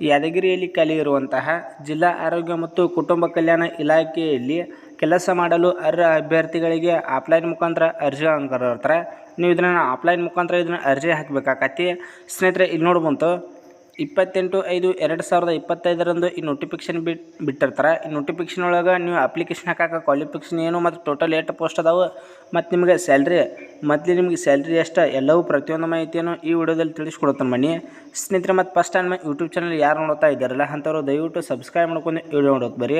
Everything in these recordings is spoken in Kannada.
ಯಾದಗಿರಿಯಲ್ಲಿ ಖಾಲಿ ಇರುವಂತಹ ಜಿಲ್ಲಾ ಆರೋಗ್ಯ ಮತ್ತು ಕುಟುಂಬ ಕಲ್ಯಾಣ ಇಲಾಖೆಯಲ್ಲಿ ಕೆಲಸ ಮಾಡಲು ಅರ್ಹ ಅಭ್ಯರ್ಥಿಗಳಿಗೆ ಆಫ್ಲೈನ್ ಮುಖಾಂತರ ಅರ್ಜಿ ಕರೆದಿರ್ತಾರೆ ನೀವು ಇದನ್ನು ಆಫ್ಲೈನ್ ಮುಖಾಂತರ ಇದನ್ನು ಅರ್ಜಿ ಹಾಕಬೇಕಾಕತಿ ಸ್ನೇಹಿತರೆ, ಇಲ್ಲಿ ನೋಡ್ಬಂತು ಇಪ್ಪತ್ತೆಂಟು ಐದು ಎರಡು ಸಾವಿರದ ಇಪ್ಪತ್ತೈದರಂದು ಈ ನೋಟಿಫಿಕೇಶನ್ ಬಿಟ್ ಬಿಟ್ಟಿರ್ತಾರೆ. ಈ ನೋಟಿಫಿಕೇಶನ್ ಒಳಗೆ ನೀವು ಅಪ್ಲಿಕೇಶನ್ ಹಾಕಕ್ಕೆ ಕ್ವಾಲಿಫಿಕೇಶನ್ ಏನು ಮತ್ತು ಟೋಟಲ್ ಏಟ್ ಪೋಸ್ಟ್ ಅದಾವೆ ಮತ್ತು ನಿಮಗೆ ಸ್ಯಾಲ್ರಿ ಮೊದಲು ನಿಮಗೆ ಸ್ಯಾಲ್ರಿ ಎಷ್ಟು ಎಲ್ಲವೂ ಪ್ರತಿಯೊಂದು ಮಾಹಿತಿಯನ್ನು ಈ ವಿಡಿಯೋದಲ್ಲಿ ತಿಳಿಸ್ಕೊಡ್ತಾನೆ ಮನಿ. ಸ್ನೇಹಿತರೆ, ಮತ್ತು ಫಸ್ಟ್ ಟೈಮ್ ಯೂಟ್ಯೂಬ್ ಚಾನಲ್ ಯಾರು ನೋಡ್ತಾ ಇದ್ದಾರಲ್ಲ, ಅಂಥವ್ರು ದಯವಿಟ್ಟು ಸಬ್ಸ್ಕ್ರೈಬ್ ಮಾಡ್ಕೊಂಡು ವಿಡಿಯೋ ನೋಡೋದು ಬರೀ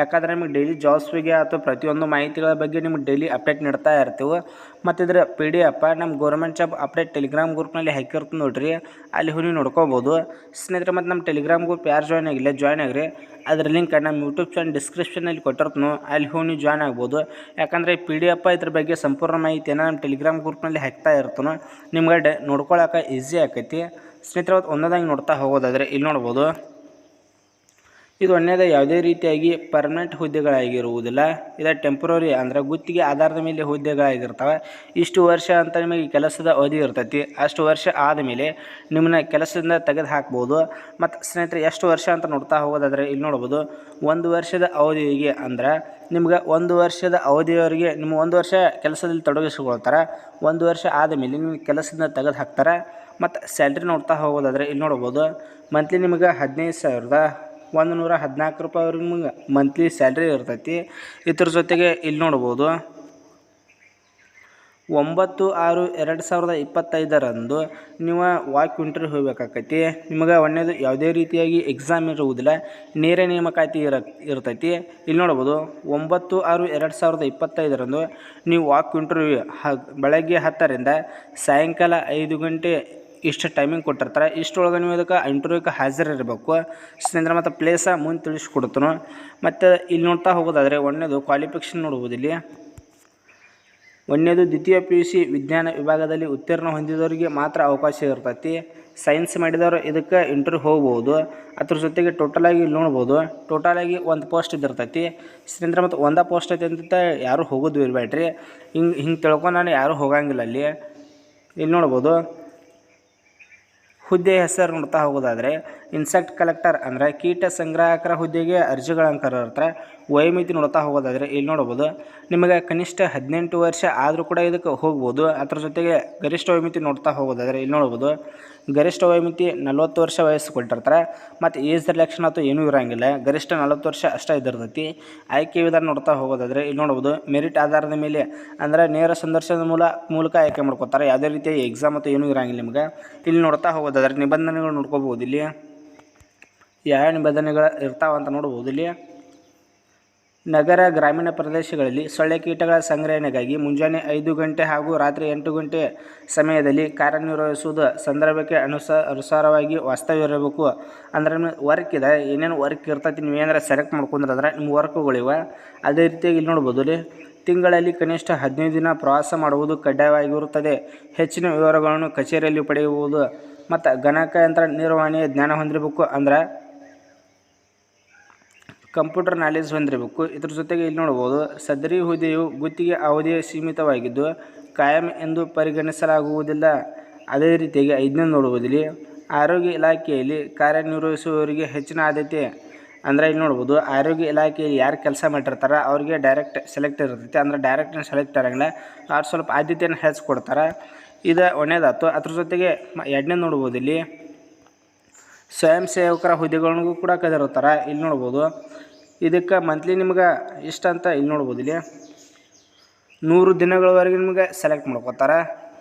ಯಾಕಂದರೆ ನಿಮಗೆ ಡೈಲಿ ಜಾಬ್ಸ್ ಬಗ್ಗೆ ಅಥವಾ ಪ್ರತಿಯೊಂದು ಮಾಹಿತಿಗಳ ಬಗ್ಗೆ ನಿಮಗೆ ಡೈಲಿ ಅಪ್ಡೇಟ್ ನೀಡ್ತಾ ಇರ್ತೀವಿ. ಮತ್ತು ಇದರ ಪಿ ಡಿ ಎಫ್ ನಮ್ಮ ಗೌರ್ಮೆಂಟ್ ಜಾಬ್ ಅಪ್ಡೇಟ್ ಟೆಲಿಗ್ರಾಮ್ ಗ್ರೂಪ್ನಲ್ಲಿ ಹಾಕಿರ್ತೀನಿ ನೋಡ್ರಿ. ಅಲ್ಲಿ ಹೋಗಿ ನೋಡ್ಕೋಬೋದು. ಸ್ನೇಹಿತರೆ, ಮತ್ತು ನಮ್ಮ ಟೆಲಿಗ್ರಾಮ್ ಗ್ರೂಪ್ ಯಾರು ಜಾಯ್ನ್ ಆಗಿಲ್ಲ ಜಾಯ್ನ್ ಆಗಿರಿ. ಅದ್ರ ಲಿಂಕ್ ನಮ್ಮ ಯೂಟ್ಯೂಬ್ ಚಾನಲ್ ಡಿಸ್ಕ್ರಿಪ್ಷನಲ್ಲಿ ಕೊಟ್ಟಿರ್ತೀನಿ. ಅಲ್ಲಿ ಹೋಗಿ ನೀವು ಜಾಯ್ನ್ ಆಗ್ಬೋದು. ಯಾಕಂದರೆ ಪಿ ಡಿ ಎಫ್ ಇದ್ರ ಬಗ್ಗೆ ಸಂಪೂರ್ಣ ಮಾಹಿತಿಯನ್ನು ನಮ್ಮ ಟೆಲಿಗ್ರಾಮ್ ಗ್ರೂಪ್ನಲ್ಲಿ ಹಾಕ್ತಾ ಇರ್ತನು. ನಿಮ್ಗೆ ಡ ನೋಡ್ಕೊಳಕ್ಕೆ ಈಸಿ ಆಕೈತಿ. ಸ್ನೇಹಿತರೆ ಅವತ್ತು ಒಂದೊಂದಾಗಿ ನೋಡ್ತಾ ಹೋಗೋದಾದರೆ ಇಲ್ಲಿ ನೋಡ್ಬೋದು. ಇದು ಒಂದೇದ ಯಾವುದೇ ರೀತಿಯಾಗಿ ಪರ್ಮನೆಂಟ್ ಹುದ್ದೆಗಳಾಗಿರುವುದಿಲ್ಲ. ಇದು ಟೆಂಪ್ರರಿ ಅಂದ್ರೆ ಗುತ್ತಿಗೆ ಆಧಾರದ ಮೇಲೆ ಹುದ್ದೆಗಳಾಗಿರ್ತವೆ. ಇಷ್ಟು ವರ್ಷ ಅಂತ ನಿಮಗೆ ಕೆಲಸದ ಅವಧಿ ಇರ್ತೈತಿ. ಅಷ್ಟು ವರ್ಷ ಆದಮೇಲೆ ನಿಮ್ಮನ್ನ ಕೆಲಸದಿಂದ ತೆಗೆದು ಹಾಕ್ಬೋದು ಮತ್ತು ಸ್ನೇಹಿತರೆ, ಎಷ್ಟು ವರ್ಷ ಅಂತ ನೋಡ್ತಾ ಹೋಗೋದಾದರೆ ಇಲ್ಲಿ ನೋಡ್ಬೋದು. ಒಂದು ವರ್ಷದ ಅವಧಿಗೆ ಅಂದ್ರೆ ನಿಮ್ಗೆ ಒಂದು ವರ್ಷದ ಅವಧಿಯವರೆಗೆ ನಿಮ್ಮ ಒಂದು ವರ್ಷ ಕೆಲಸದಲ್ಲಿ ತೊಡಗಿಸಿಕೊಳ್ತಾರೆ. ಒಂದು ವರ್ಷ ಆದಮೇಲೆ ನಿಮ್ಮ ಕೆಲಸದಿಂದ ತೆಗೆದು ಹಾಕ್ತಾರೆ ಮತ್ತು ಸ್ಯಾಲ್ರಿ ನೋಡ್ತಾ ಹೋಗೋದಾದರೆ ಇಲ್ಲಿ ನೋಡ್ಬೋದು. ಮಂತ್ಲಿ ನಿಮಗೆ ಹದಿನೈದು ಸಾವಿರದ ಒಂದು ನೂರ ಹದಿನಾಲ್ಕು ರೂಪಾಯಿ ಅವ್ರಿಗೆ ನಿಮಗೆ ಮಂತ್ಲಿ ಸ್ಯಾಲ್ರಿ ಇರ್ತೈತಿ. ಇದ್ರ ಜೊತೆಗೆ ಇಲ್ಲಿ ನೋಡ್ಬೋದು, ಒಂಬತ್ತು ಆರು ಎರಡು ಸಾವಿರದ ಇಪ್ಪತ್ತೈದರಂದು ನೀವು ವಾಕ್ ಇಂಟರ್ವ್ಯೂ ಹೋಗ್ಬೇಕಾಕೈತಿ. ನಿಮಗೆ ಒಂದೇದು ಯಾವುದೇ ರೀತಿಯಾಗಿ ಎಕ್ಸಾಮ್ ಇರುವುದಿಲ್ಲ, ನೇರ ನೇಮಕಾತಿ ಇರ, ಇರ್ತೈತಿ. ಇಲ್ಲಿ ನೋಡ್ಬೋದು, ಒಂಬತ್ತು ಆರು ಎರಡು ಸಾವಿರದ ಇಪ್ಪತ್ತೈದರಂದು ನೀವು ವಾಕ್ ಇಂಟರ್ವ್ಯೂ ಬೆಳಗ್ಗೆ ಹತ್ತರಿಂದ ಸಾಯಂಕಾಲ ಐದು ಗಂಟೆ ಇಷ್ಟು ಟೈಮಿಂಗ್ ಕೊಟ್ಟಿರ್ತಾರೆ. ಇಷ್ಟೊಳಗೆ ನೀವು ಅದಕ್ಕೆ ಇಂಟರ್ವ್ಯೂಗೆ ಹಾಜರಿರಬೇಕು ಸ್ನೇಹಿತರೆ ಮತ್ತು ಪ್ಲೇಸ ಮುಂದೆ ತಿಳಿಸ್ಕೊಡ್ತಾನು. ಮತ್ತು ಇಲ್ಲಿ ನೋಡ್ತಾ ಹೋಗೋದಾದರೆ ಒಂದನೇದು ಕ್ವಾಲಿಫಿಕೇಷನ್ ನೋಡ್ಬೋದು ಇಲ್ಲಿ. ಒಂದನೇದು ದ್ವಿತೀಯ ಪಿ ಯು ಸಿ ವಿಜ್ಞಾನ ವಿಭಾಗದಲ್ಲಿ ಉತ್ತೀರ್ಣ ಹೊಂದಿದವರಿಗೆ ಮಾತ್ರ ಅವಕಾಶ ಇರ್ತೈತಿ. ಸೈನ್ಸ್ ಮಾಡಿದವರು ಇದಕ್ಕೆ ಇಂಟರ್ವ್ಯೂ ಹೋಗ್ಬೋದು. ಅದ್ರ ಜೊತೆಗೆ ಟೋಟಲಾಗಿ ಇಲ್ಲಿ ನೋಡ್ಬೋದು. ಟೋಟಲಾಗಿ ಒಂದು ಪೋಸ್ಟ್ ಇದ್ದಿರ್ತೈತಿ ಸ್ನೇಹಿತರೆ ಮತ್ತು ಒಂದೇ ಪೋಸ್ಟ್ ಐತಿ ಅಂತ ಯಾರೂ ಹೋಗೋದು ಇರಬೇಡ್ರಿ ಹಿಂಗೆ ಹಿಂಗೆ ತಿಳ್ಕೊಂಡು ನಾನು ಯಾರೂ ಹೋಗಂಗಿಲ್ಲ ಅಲ್ಲಿ. ಇಲ್ಲಿ ನೋಡ್ಬೋದು. ಹುದ್ದೆ ಹೆಸರು ನೋಡ್ತಾ ಹೋಗೋದಾದರೆ ಇನ್ಸೆಕ್ಟ್ ಕಲೆಕ್ಟರ್ ಅಂದರೆ ಕೀಟ ಸಂಗ್ರಾಹಕರ ಹುದ್ದೆಗೆ ಅರ್ಜಿಗಳನ್ನು ಕರೆದಿರ್ತಾರೆ ವಯೋಮಿತಿ ನೋಡ್ತಾ ಹೋಗೋದಾದರೆ ಇಲ್ಲಿ ನೋಡ್ಬೋದು. ನಿಮಗೆ ಕನಿಷ್ಠ ಹದಿನೆಂಟು ವರ್ಷ ಆದರೂ ಕೂಡ ಇದಕ್ಕೆ ಹೋಗ್ಬೋದು. ಅದ್ರ ಜೊತೆಗೆ ಗರಿಷ್ಠ ವಯೋಮಿತಿ ನೋಡ್ತಾ ಹೋಗೋದಾದರೆ ಇಲ್ಲಿ ನೋಡ್ಬೋದು. ಗರಿಷ್ಠ ವಯೋಮಿತಿ ನಲ್ವತ್ತು ವರ್ಷ ವಯಸ್ಸು ಕೊಟ್ಟಿರ್ತಾರೆ. ಮತ್ತು ಏಜ್ ರಿಲೆಕ್ಷನ್ ಅಥವಾ ಏನೂ ಇರೋಂಗಿಲ್ಲ. ಗರಿಷ್ಠ ನಲ್ವತ್ತು ವರ್ಷ ಅಷ್ಟೇ ಇದ್ದಿರ್ತೈತಿ. ಆಯ್ಕೆ ವಿಧಾನ ನೋಡ್ತಾ ಹೋಗೋದಾದರೆ ಇಲ್ಲಿ ನೋಡ್ಬೋದು. ಮೆರಿಟ್ ಆಧಾರದ ಮೇಲೆ ಅಂದರೆ ನೇರ ಸಂದರ್ಶನದ ಮೂಲ ಮೂಲಕ ಆಯ್ಕೆ ಮಾಡ್ಕೊತಾರೆ. ಯಾವುದೇ ರೀತಿಯ ಎಕ್ಸಾಮ್ ಅಥವಾ ಏನೂ ಇರೋಂಗಿಲ್ಲ ನಿಮಗೆ. ಇಲ್ಲಿ ನೋಡ್ತಾ ಹೋಗೋದಾದರೆ ನಿಬಂಧನೆಗಳು ನೋಡ್ಕೋಬೋದು ಇಲ್ಲಿ. ಯಾವ ನಿಬಂಧನೆಗಳು ಇರ್ತಾವ ಅಂತ ನೋಡ್ಬೋದು ಇಲ್ಲಿ. ನಗರ ಗ್ರಾಮೀಣ ಪ್ರದೇಶಗಳಲ್ಲಿ ಸೊಳ್ಳೆ ಕೀಟಗಳ ಸಂಗ್ರಹಣೆಗಾಗಿ ಮುಂಜಾನೆ ಐದು ಗಂಟೆ ಹಾಗೂ ರಾತ್ರಿ ಎಂಟು ಗಂಟೆ ಸಮಯದಲ್ಲಿ ಕಾರ್ಯನಿರ್ವಹಿಸುವುದು ಸಂದರ್ಭಕ್ಕೆ ಅನುಸ, ಅನುಸಾರವಾಗಿ ವಾಸ್ತವ್ಯವಿರಬೇಕು. ಅಂದ್ರೆ ನಿಮ್ಮ ವರ್ಕ್ ಇದೆ, ಏನೇನು ವರ್ಕ್ ಇರ್ತೈತಿ ನೀವು ಏನಾರ ಸೆಲೆಕ್ಟ್ ಮಾಡ್ಕೊಂಡ್ರೆ ನಿಮ್ಮ ವರ್ಕ್ಗಳಿವೆ ಅದೇ ರೀತಿಯಾಗಿ ಇಲ್ಲಿ ನೋಡ್ಬೋದು ಇಲ್ಲಿ, ತಿಂಗಳಲ್ಲಿ ಕನಿಷ್ಠ ಹದಿನೈದು ದಿನ ಪ್ರವಾಸ ಮಾಡುವುದು ಕಡ್ಡಾಯವಾಗಿರುತ್ತದೆ. ಹೆಚ್ಚಿನ ವಿವರಗಳನ್ನು ಕಚೇರಿಯಲ್ಲಿ ಪಡೆಯುವುದು ಮತ್ತು ಗಣಕಯಂತ್ರ ನಿರ್ವಹಣೆಯ ಜ್ಞಾನ ಹೊಂದಿರಬೇಕು ಅಂದ್ರೆ ಕಂಪ್ಯೂಟರ್ ನಾಲೆಜ್ ಹೊಂದಿರಬೇಕು. ಇದ್ರ ಜೊತೆಗೆ ಇಲ್ಲಿ ನೋಡ್ಬೋದು, ಸದರಿ ಹುದ್ದೆಯು ಗುತ್ತಿಗೆ ಅವಧಿ ಸೀಮಿತವಾಗಿದ್ದು ಕಾಯಂ ಎಂದು ಪರಿಗಣಿಸಲಾಗುವುದಿಲ್ಲ. ಅದೇ ರೀತಿಯಾಗಿ ಐದನೇ ನೋಡ್ಬೋದಿಲ್ಲಿ ಆರೋಗ್ಯ ಇಲಾಖೆಯಲ್ಲಿ ಕಾರ್ಯನಿರ್ವಹಿಸುವವರಿಗೆ ಹೆಚ್ಚಿನ ಆದ್ಯತೆ ಅಂದರೆ ಇಲ್ಲಿ ನೋಡ್ಬೋದು, ಆರೋಗ್ಯ ಇಲಾಖೆಯಲ್ಲಿ ಯಾರು ಕೆಲಸ ಮಾಡಿರ್ತಾರೆ, ಅವರಿಗೆ ಡೈರೆಕ್ಟ್ ಸೆಲೆಕ್ಟ್ ಇರ್ತೈತಿ. ಅಂದ್ರೆ ಡೈರೆಕ್ಟ್ ಸೆಲೆಕ್ಟ್ ಇರೋಂಗಿಲ್ಲ, ಅವ್ರು ಸ್ವಲ್ಪ ಆದ್ಯತೆಯನ್ನು ಹೆಚ್ಚಿಕೊಡ್ತಾರೆ ಇದು. ಒಳ್ಳೆಯದಾಯ್ತು ಅದ್ರ ಜೊತೆಗೆ ಎರಡನೇ ನೋಡ್ಬೋದು ಇಲ್ಲಿ. ಸ್ವಯಂ ಸೇವಕರ ಹುದ್ದೆಗಳಿಗೂ ಕೂಡ ಕದಿರುತ್ತಾರೆ. ಇಲ್ಲಿ ನೋಡ್ಬೋದು. ಇದಕ್ಕೆ ಮಂತ್ಲಿ ನಿಮ್ಗೆ ಇಷ್ಟ ಅಂತ ಇಲ್ಲಿ ನೋಡ್ಬೋದು ಇಲ್ಲಿ. ನೂರು ದಿನಗಳವರೆಗೆ ನಿಮಗೆ ಸೆಲೆಕ್ಟ್ ಮಾಡ್ಕೋತಾರೆ.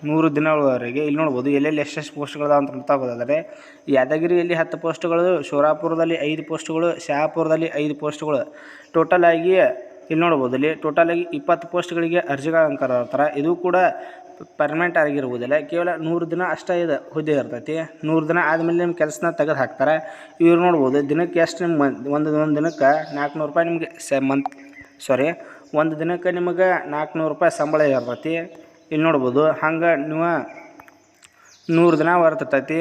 ನೂರು ದಿನಗಳವರೆಗೆ ಇಲ್ಲಿ ನೋಡ್ಬೋದು. ಎಲ್ಲೆಲ್ಲಿ ಎಷ್ಟೆಷ್ಟು ಪೋಸ್ಟ್ಗಳದಾವ ಅಂತ ನೋಡ್ತಾ ಹೋಗೋದಾದರೆ ಯಾದಗಿರಿಯಲ್ಲಿ ಹತ್ತು ಪೋಸ್ಟ್ಗಳು ಶೋರಾಪುರದಲ್ಲಿ ಐದು ಪೋಸ್ಟ್ಗಳು ಶಹಾಪುರದಲ್ಲಿ ಐದು ಪೋಸ್ಟ್ಗಳು ಟೋಟಲ್ ಆಗಿ ಇಲ್ಲಿ ನೋಡ್ಬೋದು ಇಲ್ಲಿ. ಟೋಟಲ್ ಆಗಿ ಇಪ್ಪತ್ತು ಪೋಸ್ಟ್ಗಳಿಗೆ ಅರ್ಜಿಗಳನ್ನು ಕರೆದಿರ್ತಾರೆ ಇದು ಕೂಡ ಪರ್ಮನೆಂಟ್ ಆಗಿರುವುದಿಲ್ಲ. ಕೇವಲ ನೂರು ದಿನ ಅಷ್ಟೇ ಇದು, ಹುದ್ದೆ ಇರ್ತೈತಿ. ನೂರು ದಿನ ಆದಮೇಲೆ ನಿಮ್ಮ ಕೆಲಸನ ತೆಗೆದು ಹಾಕ್ತಾರೆ. ಇವ್ರು ನೋಡ್ಬೋದು, ದಿನಕ್ಕೆ ಎಷ್ಟು ನಿಮ್ಮ ಒಂದು ಒಂದು ದಿನಕ್ಕೆ ನಾಲ್ಕುನೂರು ರೂಪಾಯಿ ನಿಮಗೆ ಸೆ ಮಂತ್ ಸಾರಿ ಒಂದು ದಿನಕ್ಕೆ ನಿಮಗೆ ನಾಲ್ಕುನೂರು ರೂಪಾಯಿ ಸಂಬಳ ಇರ್ತೈತಿ. ಇಲ್ಲಿ ನೋಡ್ಬೋದು, ಹಂಗೆ ನೀವು ನೂರು ದಿನ ಬರ್ತೈತಿ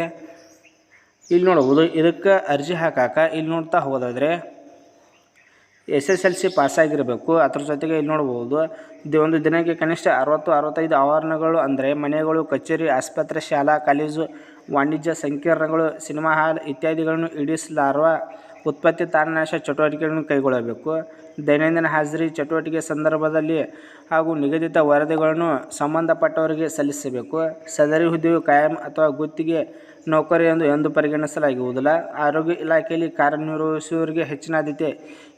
ಇಲ್ಲಿ ನೋಡ್ಬೋದು, ಇದಕ್ಕೆ ಅರ್ಜಿ ಹಾಕಾಕ ಇಲ್ಲಿ ನೋಡ್ತಾ ಹೋಗೋದಾದರೆ ಎಸ್ ಎಸ್ ಎಲ್ ಸಿ ಪಾಸಾಗಿರಬೇಕು. ಅದ್ರ ಜೊತೆಗೆ ಇಲ್ಲಿ ನೋಡ್ಬೋದು, ಇದು ಒಂದು ದಿನಕ್ಕೆ ಕನಿಷ್ಠ ಅರವತ್ತು, ಅರವತ್ತೈದು ಆವರಣಗಳು ಅಂದರೆ ಮನೆಗಳು, ಕಚೇರಿ, ಆಸ್ಪತ್ರೆ, ಶಾಲಾ, ಕಾಲೇಜು, ವಾಣಿಜ್ಯ, ಸಂಕೀರ್ಣಗಳು, ಸಿನಿಮಾ ಹಾಲ್ ಇತ್ಯಾದಿಗಳನ್ನು ಇಡಿಸಲಾರುವ ಉತ್ಪತ್ತಿ ತಾಣನಾಶ ಚಟುವಟಿಕೆಗಳನ್ನು ಕೈಗೊಳ್ಳಬೇಕು. ದೈನಂದಿನ ಹಾಜರಿ ಚಟುವಟಿಕೆ ಸಂದರ್ಭದಲ್ಲಿ ಹಾಗೂ ನಿಗದಿತ ವರದಿಗಳನ್ನು ಸಂಬಂಧಪಟ್ಟವರಿಗೆ ಸಲ್ಲಿಸಬೇಕು. ಸದರಿ ಹುದ್ದೆಯು ಕಾಯಂ ಅಥವಾ ಗುತ್ತಿಗೆ ನೌಕರಿ ಎಂದು ಎಂದು ಪರಿಗಣಿಸಲಾಗುವುದಿಲ್ಲ. ಆರೋಗ್ಯ ಇಲಾಖೆಯಲ್ಲಿ ಕಾರ್ಯನಿರ್ವಹಿಸುವವರಿಗೆ ಹೆಚ್ಚಿನ ಆದ್ಯತೆ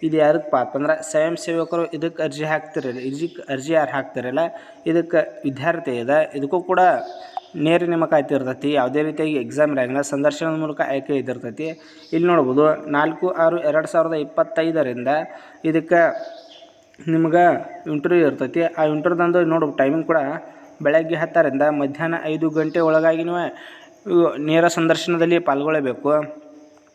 ಇದು ಯಾರಕ್ಕಪ್ಪ ಅಂತಂದ್ರೆ ಸ್ವಯಂ ಸೇವಕರು ಇದಕ್ಕೆ ಅರ್ಜಿ ಹಾಕ್ತಿರಲಿಲ್ಲ ಇದಕ್ಕೆ ಅರ್ಜಿ ಯಾರು ಹಾಕ್ತಿರಲ್ಲ? ಇದಕ್ಕೆ ವಿದ್ಯಾರ್ಥಿ ಇದೆ. ಇದಕ್ಕೂ ಕೂಡ ನೇರ ನೇಮಕಾತಿ ಇರ್ತೈತಿ. ಯಾವುದೇ ರೀತಿಯಾಗಿ ಎಕ್ಸಾಮ್ ಇರಂಗಿಲ್ಲ ಸಂದರ್ಶನದ ಮೂಲಕ ಆಯ್ಕೆ ಇದ್ದಿರ್ತೈತಿ ಇಲ್ಲಿ ನೋಡ್ಬೋದು, ನಾಲ್ಕು ಆರು ಎರಡು ಸಾವಿರದ ಇಪ್ಪತ್ತೈದರಿಂದ ಇದಕ್ಕೆ ನಿಮ್ಗೆ ಇಂಟರ್ವ್ಯೂ ಇರ್ತೈತಿ. ಆ ಇಂಟರ್ವ್ಯೂದಂದು ನೋಡು ಟೈಮಿಂಗ್ ಕೂಡ ಬೆಳಗ್ಗೆ ಹತ್ತರಿಂದ ಮಧ್ಯಾಹ್ನ ಐದು ಗಂಟೆ ಒಳಗಾಗಿನೂ ನೇರ ಸಂದರ್ಶನದಲ್ಲಿ ಪಾಲ್ಗೊಳ್ಳಬೇಕು.